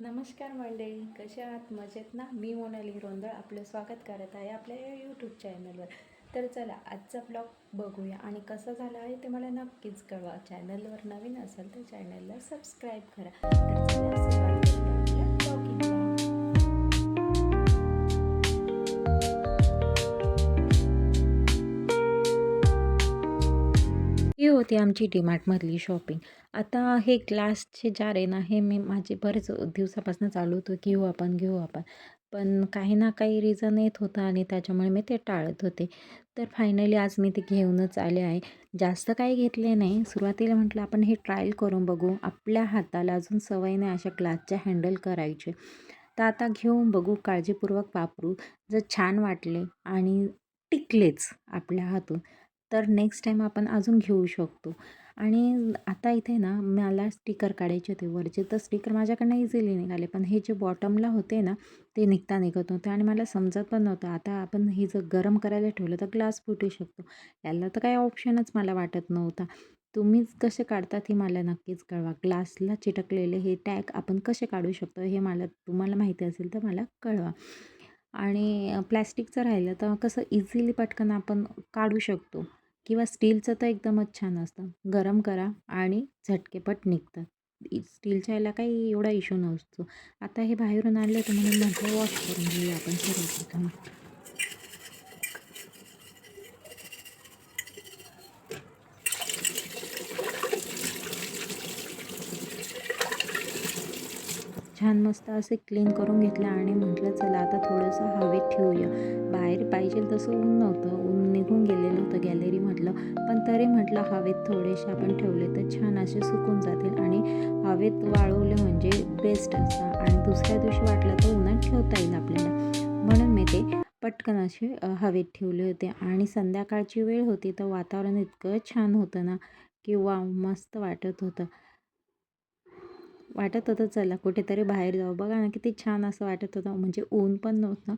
नमस्कार मंडळी कसे आहात? मजेत ना? मी मोनाली रोंदळ आपलं स्वागत करत आहे आपल्या या यूट्यूब चॅनलवर तर चला आजचा ब्लॉग बघूया. आणि कसं झालं आहे ते मला नक्कीच कळवा. चॅनलवर नवीन असेल तर चॅनलला सबस्क्राईब करा. तर चला ही होती आमची डीमार्टमधली शॉपिंग आता हे ग्लासचे जार आहे ना हे मी माझे बरेच दिवसापासून चालू होतं घेऊ आपण घेऊ आपण. पण काही ना काही रिझन येत होतं आणि त्याच्यामुळे मी ते टाळत होते. तर फायनली आज मी ते घेऊनच आले आहे. जास्त काही घेतले नाही. सुरुवातीला म्हटलं आपण हे ट्रायल करून बघू. आपल्या हाताला अजून सवय नाही अशा ग्लासच्या हँडल करायचे. तर आता घेऊन बघू काळजीपूर्वक वापरू. जर छान वाटले आणि टिकलेच आपल्या हातून. तर नेक्स्ट टाईम आपण अजून घेऊ शकतो. आणि आता इथे ना मला स्टिकर काढायचे होते वरचे. तर स्टिकर माझ्याकडनं इझिली निघाले. पण हे जे बॉटमला होते ना ते निघता निघत नव्हते. आणि मला समजत पण नव्हतं. आता आपण हे जर गरम करायला ठेवलं तर ग्लास फुटू शकतो. याला तर काही ऑप्शनच मला वाटत नव्हता. तुम्हीच कसे काढतात हे मला नक्कीच कळवा. ग्लासला चिटकलेले हे टॅग आपण कसे काढू शकतो हे मला तुम्हाला माहिती असेल तर मला कळवा. आणि प्लॅस्टिकचं राहिलं तर कसं इझिली पटकन आपण काढू शकतो. किंवा स्टीलचं तर एकदमच छान असतं. गरम करा आणि झटकेपट निघतात स्टीलच्या याला काही एवढा इश्यू नसतो. आता हे बाहेरून आणलं तर म्हणून म्हटलं वॉश करून घेऊया आपण सर्व छान मस्त असे क्लीन करून घेतलं आणि म्हटलं चला आता थोडंसं हवेत ठेवूया. बाहेर पाहिजे तसं ऊन नव्हतं. ऊन निघून गेलेलं होतं गॅलरीमधलं पण तरी म्हटलं हवेत थोडेसे आपण ठेवले तर छान असे सुकून जातील आणि हवेत वाळवले म्हणजे बेस्ट असतं. आणि दुसऱ्या दिवशी वाटलं तर उन्हात ठेवता येईल आपल्याला. म्हणून मी ते पटकन असे हवेत ठेवले होते. आणि संध्याकाळची वेळ होती तर वातावरण इतकं छान होतं ना किंवा मस्त वाटत होतं. वाटत होतं चला कुठेतरी बाहेर जाऊ. बघा ना किती छान असं वाटत होतं. म्हणजे ऊन पण नव्हतं.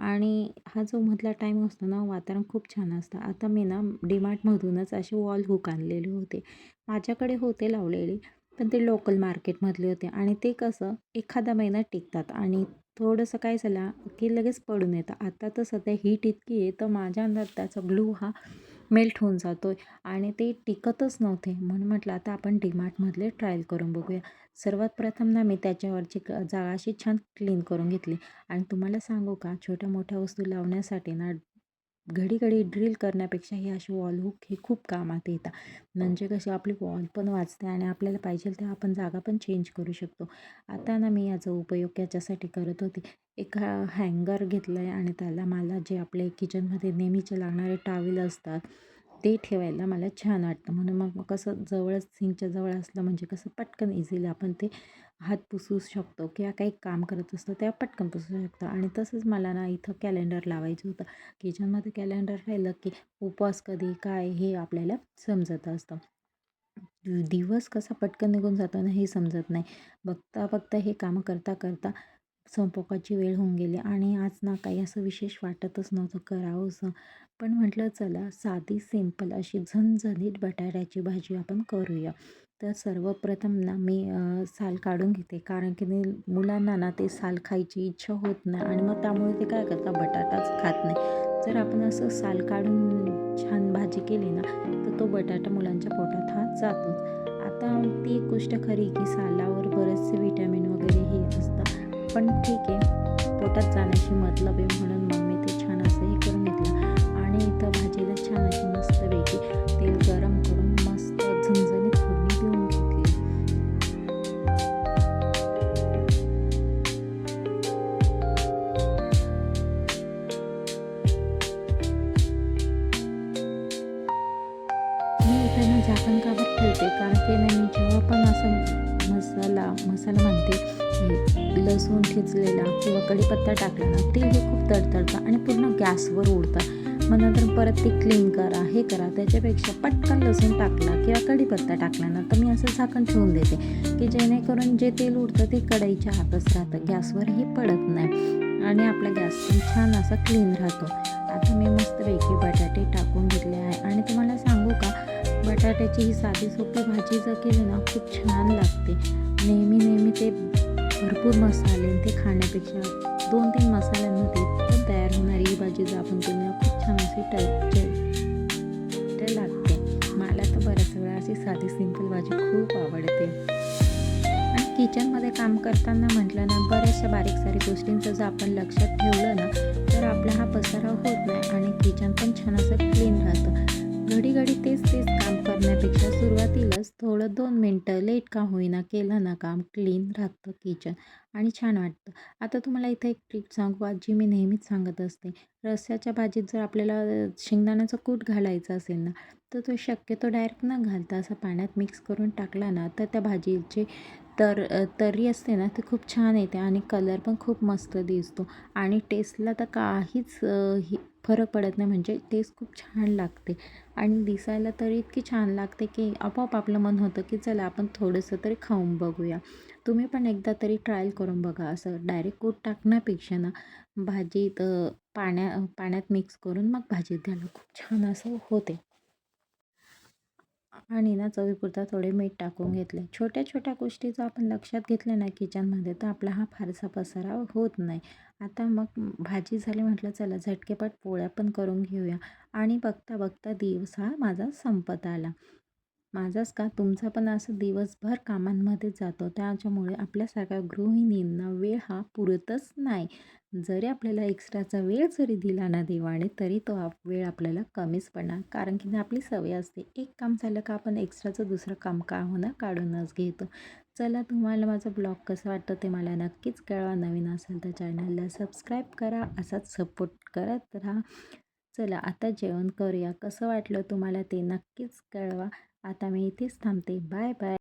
आणि हा जो मधला टाईम असतो ना वातावरण खूप छान असतं. आता मी ना डीमार्टमधूनच असे वॉल हुक आणलेले होते. माझ्याकडे होते लावलेले पण ते लोकल मार्केटमधले होते. आणि ते कसं एखादा महिना टिकतात. आणि थोडंसं काय झालं की लगेच पडून येतं. आता तर सध्या हीट इतकी आहे तर माझ्या अंदाज त्याचा ग्लू हा मेल्ट होऊन जातो आहे आणि ते टिकतच नव्हते. म्हणून म्हटलं आता आपण डीमार्टमधले ट्रायल करून बघूया. सर्वात प्रथम ना मी त्याच्यावरची क जागा अशी छान क्लीन करून घेतली. आणि तुम्हाला सांगू का छोट्या मोठ्या वस्तू लावण्यासाठी ना घडी घडी ड्रिल करण्यापेक्षा हे असे वॉल हुक हे खूप कामात येतात. म्हणजे कसे आपली वॉल पण वाचते आणि आपल्याला पाहिजे तेव्हा आपण जागा पण चेंज करू शकतो. आता ना मी याचा उपयोग याच्यासाठी करत होती. एक हँगर घेतलं आहे आणि त्याला मला जे आपले किचनमध्ये नेहमीचे लागणारे टावेल असतात ते ठेवायला मला छान वाटतं. म्हणून मग कसं जवळच सिंकच्या जवळ असलं म्हणजे कसं पटकन इझिली आपण ते हात पुसू शकतो किंवा काही काम करत असतो तेव्हा पटकन पुसू शकतो. आणि तसंच मला ना इथं कॅलेंडर लावायचं होतं. किचनमध्ये कॅलेंडर राहिलं की उपवास कधी काय हे आपल्याला समजत असतं. दिवस कसा पटकन निघून जातो ना हे समजत नाही. बघता बघता हे कामं करता करता स्वयंपाकाची वेळ होऊन गेली. आणि आज ना काही असं विशेष वाटतच नव्हतं. करावंसं. पण म्हटलं चला साधी सिंपल अशी झणझणीत बटाट्याची भाजी आपण करूया. तर सर्वप्रथम ना मी साल काढून घेते. कारण की मी मुलांना ना ते साल खायची इच्छा होत नाही आणि मग त्यामुळे ते काय करतात? बटाटाच खात नाही. जर आपण असं साल काढून छान भाजी केली ना तर तो बटाटा मुलांच्या पोटात हा जातोच. आता ती एक गोष्ट खरी की सालावर बरेचसे विटॅमिन वगैरे हे असतं पण ठीक आहे पोटात जाण्याशी मतलब आहे म्हणून त्यांना झाकण का ठेवते? कारण की नाही जेव्हा पण असं मसाला मसाला म्हणते लसूण ठेचलेला किंवा कढीपत्ता टाकला ना ते हे खूप तडतडतं आणि पूर्ण गॅसवर उडतं. मग नंतर परत ते क्लीन करा हे करा. त्याच्यापेक्षा पटकन लसूण टाकला किंवा कढीपत्ता टाकला ना तर मी असं झाकण ठेवून देते की जेणेकरून जे तेल उडतं ते कढईच्या आतच राहतं. गॅसवरही पडत नाही. आणि आपला गॅस पण छान असा क्लीन राहतो. आता मी मस्तपैकी बटाटे टाकून घेतले आहे. आणि तुम्हाला सांगू का बटाट्याची ही साधी सोपी भाजी जर केली ना खूप छान लागते. नेहमी नेहमी ते भरपूर मसाले ते खाण्यापेक्षा दोन तीन मसाल्यांमध्ये पण तयार होणारी ही भाजी जर आपण केली ना खूप छान अशी टच लागते. मला तर बऱ्याच वेळा अशी साधी सिंपल भाजी खूप आवडते. आणि किचनमध्ये काम करताना म्हटलं ना बऱ्याचशा बारीक सारीक गोष्टींचं जर आपण लक्षात ठेवलं ना तर आपला हा पसारा होत नाही आणि किचन पण छान असं क्लीन राहतं. घडी घडी तेच तेच काम करण्यापेक्षा सुरुवातीलाच थोडं दोन मिनटं लेट का होईना केलं ना काम क्लीन राहतं किचन आणि छान वाटतं. आता तुम्हाला इथे एक ट्रिक सांगू जी मी नेहमीच सांगत असते. रस्याच्या भाजीत जर आपल्याला शेंगदाण्याचं कूट घालायचं असेल ना तर तो शक्यतो डायरेक्ट न घालता असा पाण्यात मिक्स करून टाकला ना तर त्या भाजीचे तर तर्री असते ना ती खूप छान येते आणि कलर पण खूप मस्त दिसतो. आणि टेस्टला तर काहीच ही फरक पडत नाही म्हणजे टेस्ट खूप छान लागते. आणि दिसायला तरी इतकी छान लागते की आपोआप आपलं मन होतं की चला आपण थोडंसं तरी खाऊन बघूया. तुम्ही पण एकदा तरी ट्रायल करून बघा असं डायरेक्ट कूट टाकण्यापेक्षा ना भाजीत पाण्या पाण्यात मिक्स करून मग भाजीत घाला. खूप छान असं होते. आणि ना चवीपुरता थोडे मीठ टाकून घेतले. छोट्या छोट्या गोष्टी जर आपण लक्षात घेतल्या ना किचनमध्ये तर आपला हा फारसा पसारा होत नाही. आता मग भाजी झाली म्हटलं चला झटकेपट पोळ्या पण करून घेऊया. आणि बघता बघता दिवस हा माझा संपत आला. माझाच का? तुमचा पण असं दिवसभर कामांमध्ये जातो. त्याच्यामुळे आपल्यासारख्या गृहिणींना वेळ हा पुरतच नाही. जरी आपल्याला एक्स्ट्राचा वेळ जरी दिला ना देवाने तरी तो आप वेळ आपल्याला कमीच पडणार. कारण की आपली सवय असते. एक काम झालं का आपण एक्स्ट्राचं दुसरं काम का होणं काढूनच घेतो. चला तुम्हाला माझा ब्लॉग कसं वाटतं ते मला नक्कीच कळवा. नवीन असेल तर चॅनलला सबस्क्राईब करा. असाच सपोर्ट करत राहा. चला आता जेवण करूया. कसं वाटलं तुम्हाला ते नक्कीच कळवा. आता मी इथेच थांबते. Bye bye.